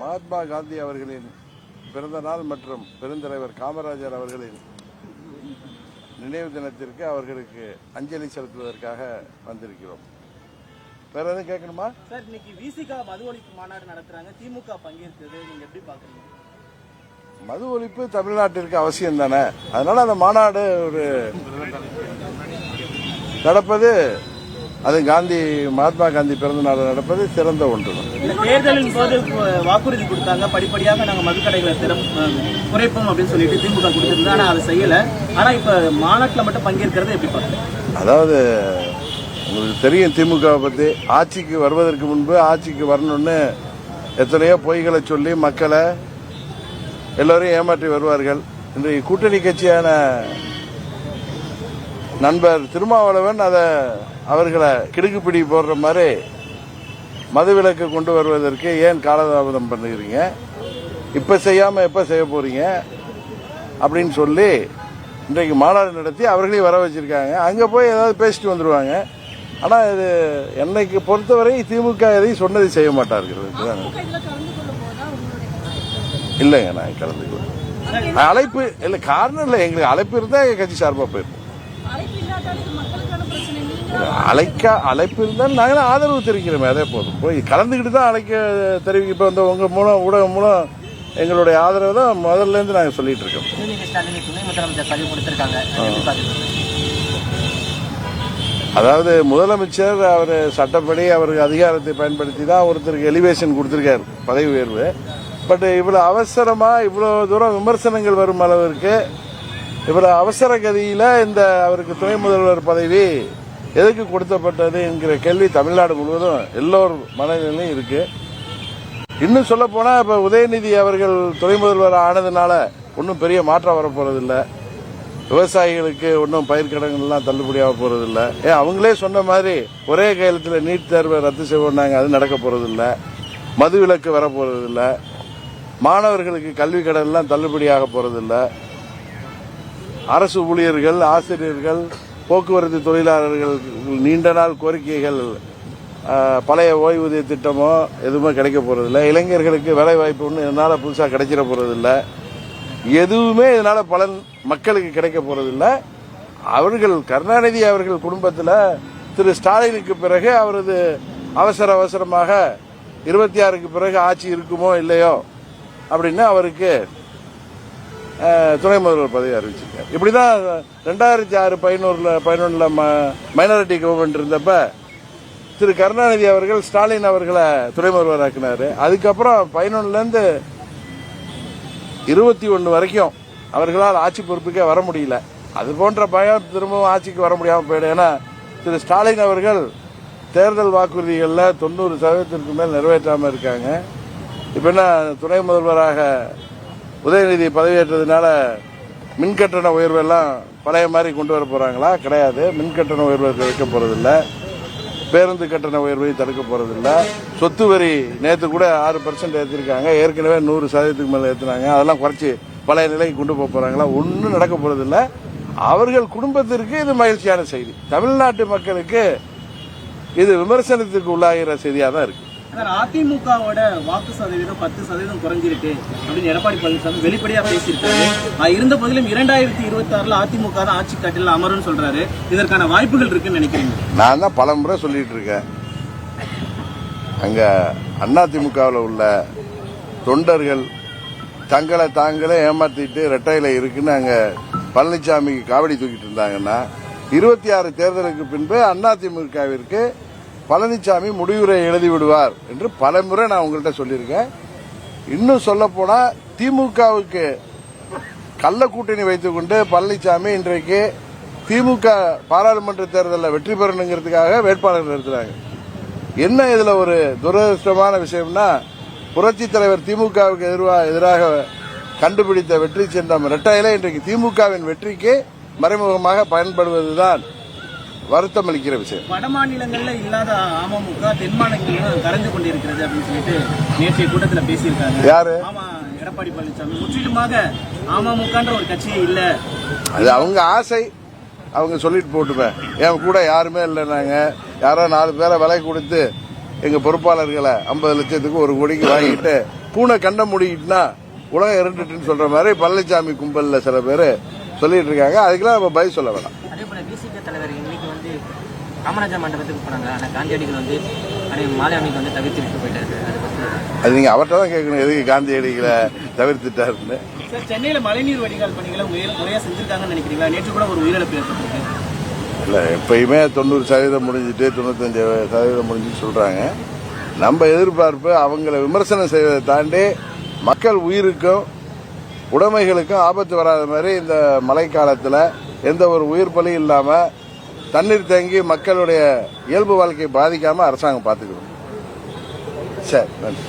மகாத்மா காந்தி அவர்களின் பிறந்த நாள் மற்றும் பெருந்தலைவர் காமராஜர் அவர்களின் நினைவு தினத்திற்கு அவர்களுக்கு அஞ்சலி செலுத்துவதற்காக வந்திருக்கிறோம். வேற எதுவும் கேட்கணுமா? சார் இன்னைக்கு விசிகா மது ஒழிப்பு மாநாடு நடத்துறாங்க. திமுக பங்கேற்கிறது நீங்க எப்படி பாக்குறீங்க? மது ஒழிப்பு தமிழ்நாட்டிற்கு அவசியம் தானே? அதனால அந்த மாநாடு ஒரு நடப்பது அது காந்தி மகாத்மா காந்தி பிறந்த நாள் நடப்பது சிறந்த ஒன்று. தேர்தலின் போது வாக்குறுதி கொடுத்தாங்க. படிப்படியாக நாங்க மதுக்கடைகளை திறம் குறைப்போம் அப்படின்னு சொல்லிட்டு திமுக கொடுத்திருந்தா ஆனா அதை செய்யல. ஆனா இப்ப மாநாட்டுல மட்டும் பங்கேற்கிறது எப்படி பாக்குறீங்க அதாவது உங்களுக்கு தெரியும் திமுகவை பற்றி ஆட்சிக்கு வருவதற்கு முன்பு ஆட்சிக்கு வரணும்னு எத்தனையோ பொய்களை சொல்லி மக்களை எல்லோரையும் ஏமாற்றி வருவார்கள். இன்றைக்கு கூட்டணி கட்சியான நண்பர் திருமாவளவன் அதை அவர்களை கிடுக்குப்பிடி போடுற மாதிரி மதுவிலக்கு கொண்டு வருவதற்கு ஏன் காலதாமதம் பண்ணுகிறீங்க? இப்ப செய்யாம எப்ப செய்ய போறீங்க? அப்படின்னு சொல்லி இன்றைக்கு மாநாடு நடத்தி அவர்களையும் வர வச்சிருக்காங்க. அங்க போய் ஏதாவது பேசிட்டு வந்துருவாங்க. ஆனா இது என்னைக்கு பொறுத்தவரை திமுக எதையும் சொன்னதை செய்ய மாட்டார்கள். இல்லைங்க நான் கலந்துக்குவேன் அழைப்பு இல்ல காரணம் இல்லை. எங்களுக்கு அழைப்பு இருந்தா எங்க கட்சி சார்பா போயிருப்போம் அழைப்பு இல்லாட்டாலும் இது மக்களுக்கான பிரச்சனை நீங்க அழைக்க அழைப்பு இருந்தால் நாங்களும் ஆதரவு தெரிவிக்கிறோமே அதே போதும். போய் கலந்துக்கிட்டு தான் அழைக்க தெரிவிக்க இப்போ வந்து உங்கள் மூலம் ஊடகம் மூலம் எங்களுடைய ஆதரவு தான் முதல்லேருந்து நாங்கள் சொல்லிட்டு இருக்கோம். அதாவது முதலமைச்சர் அவர் சட்டப்படி அவருக்கு அதிகாரத்தை பயன்படுத்தி தான் ஒருத்தருக்கு எலிவேஷன் கொடுத்துருக்காரு பதவி உயர்வு. பட் இவ்வளோ அவசரமாக இவ்வளோ தூரம் விமர்சனங்கள் வரும் அளவிற்கு இவர் அவசர கதியில் இந்த அவருக்கு துணை முதல்வர் பதவி எதுக்கு கொடுத்தப்பட்டது என்கிற கேள்வி தமிழ்நாடு முழுவதும் எல்லோர் மனநிலையும் இருக்கு. இன்னும் சொல்ல போனா இப்ப உதயநிதி அவர்கள் துணை முதல்வர் ஆனதுனால ஒன்றும் பெரிய மாற்றம் வரப்போறதில்ல விவசாயிகளுக்கு ஒன்றும் பயிர்க்கடங்கள்லாம் தள்ளுபடியாக போறதில்ல. ஏன் அவங்களே சொன்ன மாதிரி ஒரே கையெழுத்தில் நீட் தேர்வை ரத்து செய்வோம்னாங்க அது நடக்க போறதில்ல. மது விலக்கு வர போறதில்ல. மாணவர்களுக்கு கல்வி கடன்லாம் தள்ளுபடியாக போறதில்லை. அரசு ஊழியர்கள் ஆசிரியர்கள் போக்குவரத்து தொழிலாளர்கள் நீண்ட நாள் கோரிக்கைகள் பழைய ஓய்வூதிய திட்டமோ எதுவுமே கிடைக்க போகிறதில்ல இளைஞர்களுக்கு வேலை வாய்ப்பு ஒன்று இதனால புதுசாக கிடைச்சிட போறதில்ல. எதுவுமே இதனால பலன் மக்களுக்கு கிடைக்க போகிறதில்ல அவர்கள் கருணாநிதி அவர்கள் குடும்பத்தில் திரு ஸ்டாலினுக்கு பிறகு அவரது அவசர அவசரமாக இருபத்தி ஆறுக்கு பிறகு ஆட்சி இருக்குமோ இல்லையோ அப்படின்னு அவருக்கு துணை முதல்வர் பதவி அறிவிச்சிருக்காரு. இப்படிதான் ரெண்டாயிரத்தி ஆறு பதினோருல ம மைனாரிட்டி கவர்மெண்ட் இருந்தப்ப திரு கருணாநிதி அவர்கள் ஸ்டாலின் அவர்களை துணை முதல்வர் அதுக்கப்புறம் பதினொன்னுலேருந்து இருபத்தி ஒன்று வரைக்கும் அவர்களால் ஆட்சி பொறுப்புக்கே வர முடியல. அது போன்ற பயம் திரும்பவும் ஆட்சிக்கு வர முடியாமல் போயிடும். ஏன்னா திரு ஸ்டாலின் அவர்கள் தேர்தல் வாக்குறுதிகளில் தொண்ணூறு சதவீதத்திற்கு மேல் நிறைவேற்றாமல் இருக்காங்க. இப்போ என்ன துணை முதல்வராக உதயநிதி பதவியேற்றதுனால மின்கட்டண உயர்வெல்லாம் பழைய மாதிரி கொண்டு வர போறாங்களா? கிடையாது. மின்கட்டண உயர்வு வைக்க போறதில்ல. பேருந்து கட்டண உயர்வை தடுக்க போறதில்ல. சொத்து வரி நேற்று கூட ஆறு பர்சன்ட் ஏற்றிருக்காங்க ஏற்கனவே நூறு சதவீதத்துக்கு மேலே ஏற்றினாங்க அதெல்லாம் குறைச்சி பழைய நிலைக்கு கொண்டு போக போறாங்களா? ஒன்றும் நடக்க போறதில்ல. அவர்கள் குடும்பத்திற்கு இது மகிழ்ச்சியான செய்தி. தமிழ்நாட்டு மக்களுக்கு இது விமர்சனத்துக்கு உள்ளாகிற செய்தியாக தான் இருக்கு. சார் அதிமுகவோட வாக்கு சதவீதம் பத்து சதவீதம் குறைஞ்சிருக்கு அப்படின்னு எடப்பாடி பழனிசாமி வெளிப்படையா பேசியிருக்காரு. இருந்த போதிலும் இரண்டாயிரத்தி இருபத்தி ஆறுல அதிமுக தான் ஆட்சி கட்டில அமரும்னு சொல்றாரு. இதற்கான வாய்ப்புகள் இருக்குன்னு நினைக்கிறீங்க? நான் தான் பல முறை சொல்லிட்டு இருக்கேன். அங்க அதிமுகவில் உள்ள தொண்டர்கள் தங்களை தாங்களே ஏமாத்திட்டு ரெட்டையில இருக்குன்னு அங்க பழனிசாமிக்கு காவடி தூக்கிட்டு இருந்தாங்கன்னா இருபத்தி ஆறு தேர்தலுக்கு பின்பு அதிமுகவிற்கு பழனிசாமி முடிவுரை எழுதி விடுவார் என்று பல முறை நான் உங்கள்கிட்ட சொல்லியிருக்கேன். இன்னும் சொல்ல போனால் திமுகவுக்கு கள்ள கூட்டணி வைத்துக்கொண்டு பழனிசாமி இன்றைக்கு திமுக பாராளுமன்ற தேர்தலில் வெற்றி பெறணுங்கிறதுக்காக வேட்பாளர்கள் நிறுத்துறாங்க. என்ன இதில் ஒரு துரதிருஷ்டமான விஷயம்னா புரட்சி தலைவர் திமுகவுக்கு எதிர்வா- எதிராக கண்டுபிடித்த வெற்றி சின்னம் இரட்டையில இன்றைக்கு திமுகவின் வெற்றிக்கு மறைமுகமாக பயன்படுவதுதான் வருத்தம் அளிக்கிற விஷயம். வட மாநிலங்கள்ல இல்லாத அமமுக தென் மாநிலங்களிலும் கரைந்து கொண்டிருக்கிறது அப்படின்னு சொல்லிட்டு நேற்றைய கூட்டத்துல பேசியிருக்காங்க. யாரு? எடப்பாடி பழனிசாமி. முற்றிலுமாக அமமுகன்ற ஒரு கட்சியே இல்ல. அது அவங்க ஆசை. அவங்க சொல்லிட்டு போட்டுப்பேன் என் கூட யாருமே இல்லைனாங்க யாரோ நாலு பேரை விலை கொடுத்து எங்க பொறுப்பாளர்களை ஐம்பது லட்சத்துக்கு ஒரு கோடிக்கு வாங்கிட்டு பூனை கண்ட முடிக்கிட்டுனா உலகம் இருண்டுட்டுன்னு சொல்ற மாதிரி பழனிசாமி கும்பல்ல சில பேர் சொல்லிட்டு இருக்காங்க. அதுக்கெல்லாம் நம்ம பதில் சொல்ல வேணாம் அதே போல பிசிக தலைவர் இன்னைக்கு வந்து காமராஜர் மண்டபத்துக்கு போனாங்க. ஆனா காந்தியடிகள் வந்து அன்னைக்கு மாலை அன்னைக்கு வந்து தவிர்த்து விட்டு போயிட்டாரு. அதை பத்தி அது நீங்க அவர்கிட்ட தான் கேட்கணும் எதுக்கு காந்தியடிகளை தவிர்த்துட்டாருன்னு. சார் சென்னையில மழைநீர் வடிகால் பணிகளை முறையா முறையா செஞ்சிருக்காங்கன்னு நினைக்கிறீங்களா? நேற்று கூட ஒரு உயிரிழப்பு ஏற்பட்டிருக்கு. இல்லை எப்பயுமே தொண்ணூறு சதவீதம் முடிஞ்சிட்டு தொண்ணூத்தஞ்சு சதவீதம் முடிஞ்சுட்டு சொல்றாங்க. நம்ம எதிர்பார்ப்பு அவங்கள விமர்சனம் செய்வதை தாண்டி மக்கள் உயிருக்கும் உடைமைகளுக்கும் ஆபத்து வராத மாதிரி இந்த மழைக்காலத்தில் எந்த ஒரு உயிர் பலி இல்லாமல் தண்ணீர் தேங்கி மக்களுடைய இயல்பு வாழ்க்கையை பாதிக்காமல் அரசாங்கம் பார்த்துக்கணும் சரி நன்றி.